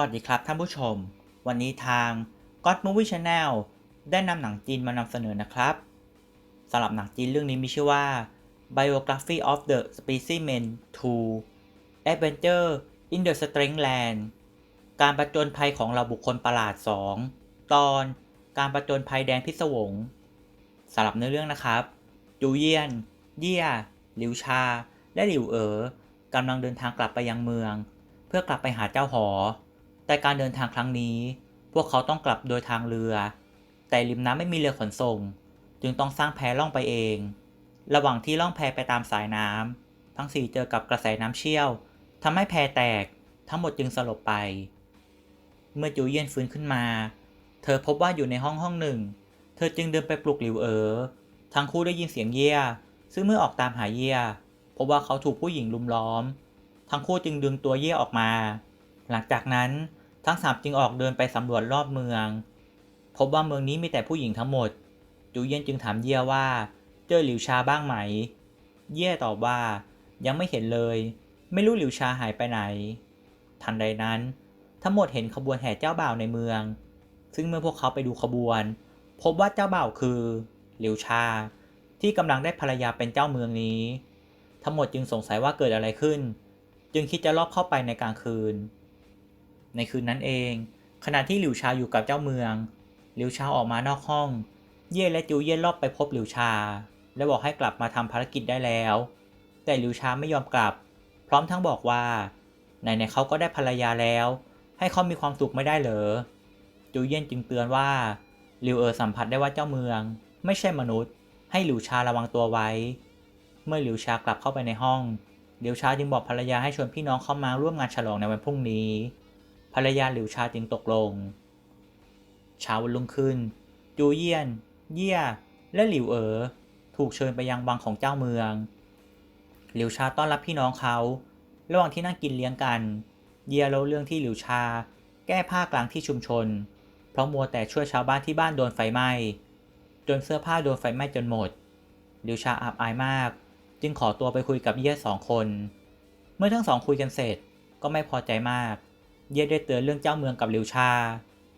วัสดีครับท่านผู้ชม วันนี้ทาง God Movie Channel ได้นำหนังจีนมานำเสนอนะครับสำหรับหนังจีนเรื่องนี้มีชื่อว่า Biography of the Specimen 2 Adventure in the Strange Land การประจนภัยของเราบุคคลประหลาด 2 ตอนการประจนภัยแดนพิศวงสำหรับเนื้อเรื่องนะครับ จูเยียน เยี่ย หลิวชา และหลิวเอ๋อกำลังเดินทางกลับไปยังเมือง เพื่อกลับไปหาเจ้าหอ แต่การเดินทางครั้งนี้ พวกเขาต้องกลับโดยทางเรือ แต่ริมน้ำไม่มีเรือขนส่ง จึงต้องสร้างแพล่องไปเอง ระหว่างที่ล่องแพไปตามสายน้ำทั้งสี่เจอกับกระแสน้ำเชี่ยวทำให้แพแตก ทั้งหมดจึงสลบไป เมื่อจูเยียนฟื้นขึ้นมา เธอพบว่าอยู่ในห้องห้องหนึ่ง เธอจึงเดินไปปลุกหลิวเอ๋อทั้งคู่ได้ยินเสียงเยี่ยซึ่งเมื่อออกตามหาเยี่ยพบว่าเขาถูกผู้หญิงลุมล้อม ทั้งคู่จึงดึงตัวเยี่ยออกมา หลังจากนั้น ทั้งสามจึงออกเดินไปสำรวจรอบเมือง พบว่าเมืองนี้มีแต่ผู้หญิงทั้งหมด จูเยี่ยนจึงถามเยี่ยว่า เจอหลิวชาบ้างไหม เย่ตอบว่า ยังไม่เห็นเลย ไม่รู้หลิวชาหายไปไหน ทันใดนั้น ทั้งหมดเห็นขบวนแห่เจ้าบ่าวในเมือง ซึ่งเมื่อพวกเขาไปดูขบวน พบว่าเจ้าบ่าวคือ หลิวชา ที่กำลังได้ภรรยาเป็นเจ้าเมืองนี้ ทั้งหมดจึงสงสัยว่าเกิดอะไรขึ้น จึงคิดจะลอบเข้าไปในกลางคืน ในคืนนั้นเอง ขณะที่หลิวชาอยู่กับเจ้าเมือง หลิวชาออกมานอกห้อง เย่และจูเย่รอบไปพบหลิวชา และบอกให้กลับมาทำภารกิจได้แล้ว แต่หลิวชาไม่ยอมกลับ พร้อมทั้งบอกว่าไหนๆเขาก็ได้ภรรยาแล้ว ให้เขามีความสุขไม่ได้เหรอจูเย่นจึงเตือนว่าหลิวเอ๋อสัมผัสได้ว่าเจ้าเมือง ไม่ใช่มนุษย์ ให้หลิวชาระวังตัวไว้ เมื่อหลิวชากลับเข้าไปในห้องหลิวชาจึงบอกภรรยาให้ชวนพี่น้องเข้ามาร่วมงานฉลองในวันพรุ่งนี้ ภรรยาหลิวชาจึงตกลง เช้าวันรุ่งขึ้น จูเยียน เยี่ย และหลิวเอ๋อถูกเชิญไปยังวังของเจ้าเมือง หลิวชาต้อนรับพี่น้องเขา ระหว่างที่นั่งกินเลี้ยงกัน เยี่ยเล่าเรื่องที่หลิวชา แก้ผ้ากลางที่ชุมชน เพราะมัวแต่ช่วยชาวบ้านที่บ้านโดนไฟไหม้ จนเสื้อผ้าโดนไฟไหม้จนหมด หลิวชาอับอายมาก จึงขอตัวไปคุยกับเยี่ยสองคน เมื่อทั้งสองคุยกันเสร็จก็ไม่พอใจมาก เย่ได้เตือนเรื่องเจ้าเมืองกับหลิวชา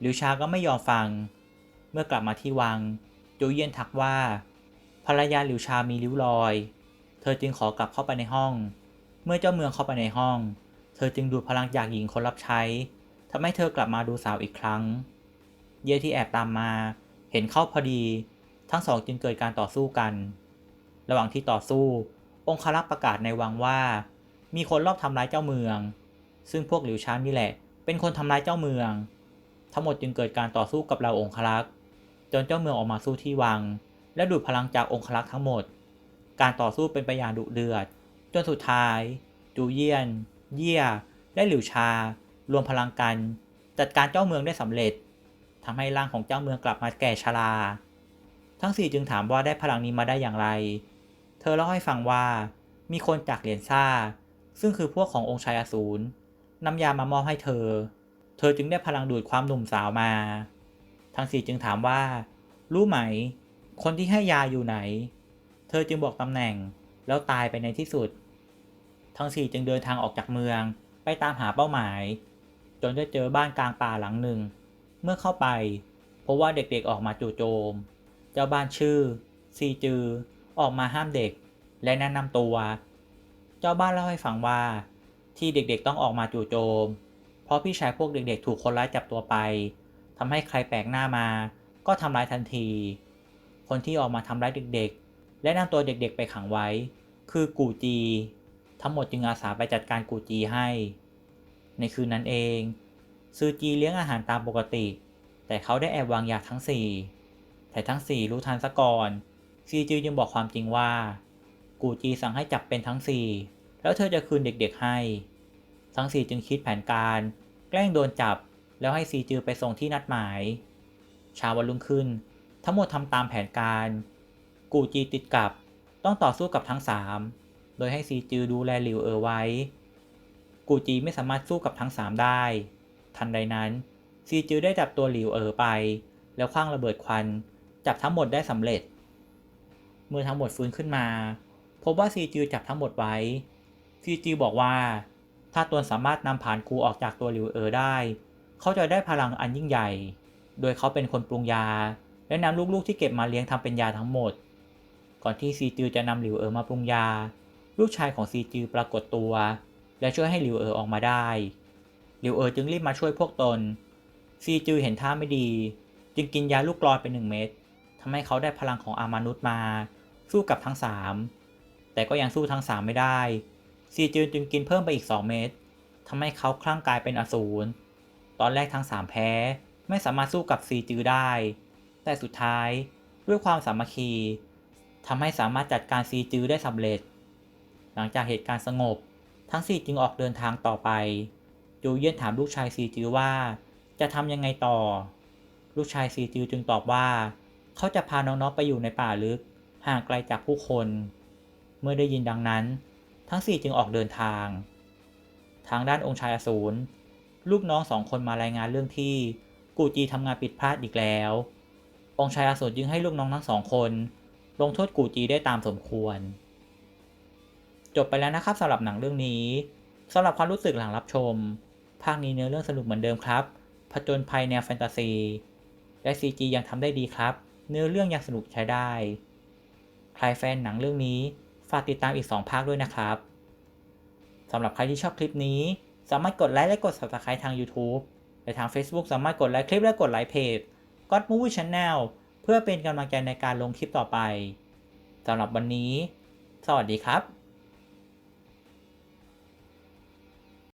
หลิวชาก็ไม่ยอมฟัง เมื่อกลับมาที่วังจูเยียนทักว่า ภรรยาหลิวชามีริ้วรอย เธอจึงขอกลับเข้าไปในห้อง เมื่อเจ้าเมืองเข้าไปในห้อง เธอจึงดูดพลังจากหญิงคนรับใช้ทำให้เธอกลับมาดูสาวอีกครั้ง เย่ที่แอบตามมา เห็นเข้าพอดี ทั้งสองจึงเกิดการต่อสู้กัน ระหว่างที่ต่อสู้ องครักษ์ประกาศในวังว่า มีคนรอบทำร้ายเจ้าเมือง ซึ่งพวกหลิวชานนี่แหละ เป็นคนทำร้ายเจ้าเมือง ทั้งหมดจึงเกิดการต่อสู้กับเราองครักษ์จนเจ้าเมืองออกมาสู้ที่วัง และดูดพลังจากองครักษ์ทั้งหมด การต่อสู้เป็นไปอย่างดุเดือด จนสุดท้าย จูเยียน เยี่ยและหลิวชา รวมพลังกัน จัดการเจ้าเมืองได้สำเร็จทำให้ร่างของเจ้าเมืองกลับมาแก่ชรา ทั้งสี่จึงถามว่าได้พลังนี้มาได้อย่างไร เธอเล่าให้ฟังว่ามีคนจากเหรียญซ่า ซึ่งคือพวกขององค์ชายอสูร นำยามามอบให้เธอ เธอจึงได้พลังดูดความหนุ่มสาวมา ทั้งสี่จึงถามว่า รู้ไหม คนที่ให้ยาอยู่ไหน เธอจึงบอกตำแหน่งแล้วตายไปในที่สุด ทั้งสี่จึงเดินทางออกจากเมืองไปตามหาเป้าหมาย จนได้เจอบ้านกลางป่าหลังหนึ่ง เมื่อเข้าไปพบว่าเด็กๆออกมาจู่โจม เจ้าบ้านชื่อ ซีจือ ออกมาห้ามเด็ก และแนะนำตัว เจ้าบ้านเล่าให้ฟังว่า ที่เด็กๆต้องออกมาจู่โจม เพราะพี่ชายพวกเด็กๆ ถูกคนร้ายจับตัวไปทำให้ใครแปลกหน้ามา ก็ทำร้ายทันที คนที่ออกมาทำร้ายเด็กๆ และนำตัวเด็กๆไปขังไว้ คือกูจี ทั้งหมดจึงอาสาไปจัดการกูจีให้ ในคืนนั้นเองซือจีเลี้ยงอาหารตามปกติ แต่เขาได้แอบวางยาทั้งสี่แต่ทั้งสี่รู้ทันซะก่อนซีจือยังบอกความจริงว่า กูจีสั่งให้จับเป็นทั้งสี่ แล้วเธอจะคืนเด็กๆให้ ทั้งสี่จึงคิดแผนการ แกล้งโดนจับ แล้วให้ซีจือไปส่งที่นัดหมาย ชาวันรุ่งขึ้น ทั้งหมดทำตามแผนการ กูจีติดกับต้องต่อสู้กับทั้งสามโดยให้ซีจือดูแลหลิวเออไว้ กูจีไม่สามารถสู้กับทั้งสามได้ ทันใดนั้นซีจือได้จับตัวหลิวเออไป แล้วคว้างระเบิดควัน จับทั้งหมดได้สำเร็จ เมื่อทั้งหมดฟื้นขึ้นมา พบว่าซีจือจับทั้งหมดไว้ ซีจือบอกว่า ถ้าตนสามารถนำผ่านกูออกจากตัวหลิวเออได้ เขาจะได้พลังอันยิ่งใหญ่ โดยเขาเป็นคนปรุงยา และนำลูกๆที่เก็บมาเลี้ยงทำเป็นยาทั้งหมด ก่อนที่ซีจือจะนำหลิวเอ๋อมาปรุงยา ลูกชายของซีจือปรากฏตัว และช่วยให้หลิวเอ๋อออกมาได้หลิวเอ๋อจึงรีบมาช่วยพวกตน ซีจือเห็นท่าไม่ดี จึงกินยาลูกกรอนไปหนึ่งเม็ดทำให้เขาได้พลังของอามนุษย์มา สู้กับทั้งสามแต่ก็ยังสู้ทั้งสามไม่ได้ ซีจือจึงกินเพิ่มไปอีก 2 เม็ดทำให้เขาคลั่งกลายเป็นอสูร ตอนแรกทั้งสามแพ้ไม่สามารถสู้กับซีจือได้ แต่สุดท้ายด้วยความสามัคคีทำให้สามารถจัดการซีจือได้สำเร็จ หลังจากเหตุการณ์สงบ ทั้งสี่จึงออกเดินทางต่อไปจูเยี่ยนถามลูกชายซีจือว่า จะทำยังไงต่อ ลูกชายซีจือจึงตอบว่า เขาจะพาน้องๆไปอยู่ในป่าลึก ห่างไกลจากผู้คน เมื่อได้ยินดังนั้น ทั้งสี่จึงออกเดินทาง ทางด้านองค์ชายอสูรลูกน้องสองคนมารายงานเรื่องที่กูจีทำงานผิดพลาดอีกแล้ว องค์ชายอสูรจึงให้ลูกน้องทั้งสองคน ลงโทษกูจีได้ตามสมควร จบไปแล้วนะครับสำหรับหนังเรื่องนี้สำหรับความรู้สึกหลังรับชม ภาคนี้เนื้อเรื่องสนุกเหมือนเดิมครับ ผจญภัยแนวแฟนตาซี และ CG ยังทำได้ดีครับ เนื้อเรื่องยังสนุกใช้ได้ ใครแฟนหนังเรื่องนี้ ฝากติดตามอีก 2 ภาคด้วยนะครับ สำหรับใครที่ชอบคลิปนี้ สามารถกดไลค์และกด subscribe ทาง YouTube และทาง Facebook สามารถกดไลค์คลิปและกดไลค์เพจ God Movie Channel เพื่อเป็นกำลังใจในการลงคลิปต่อไป สำหรับวันนี้ สวัสดีครับ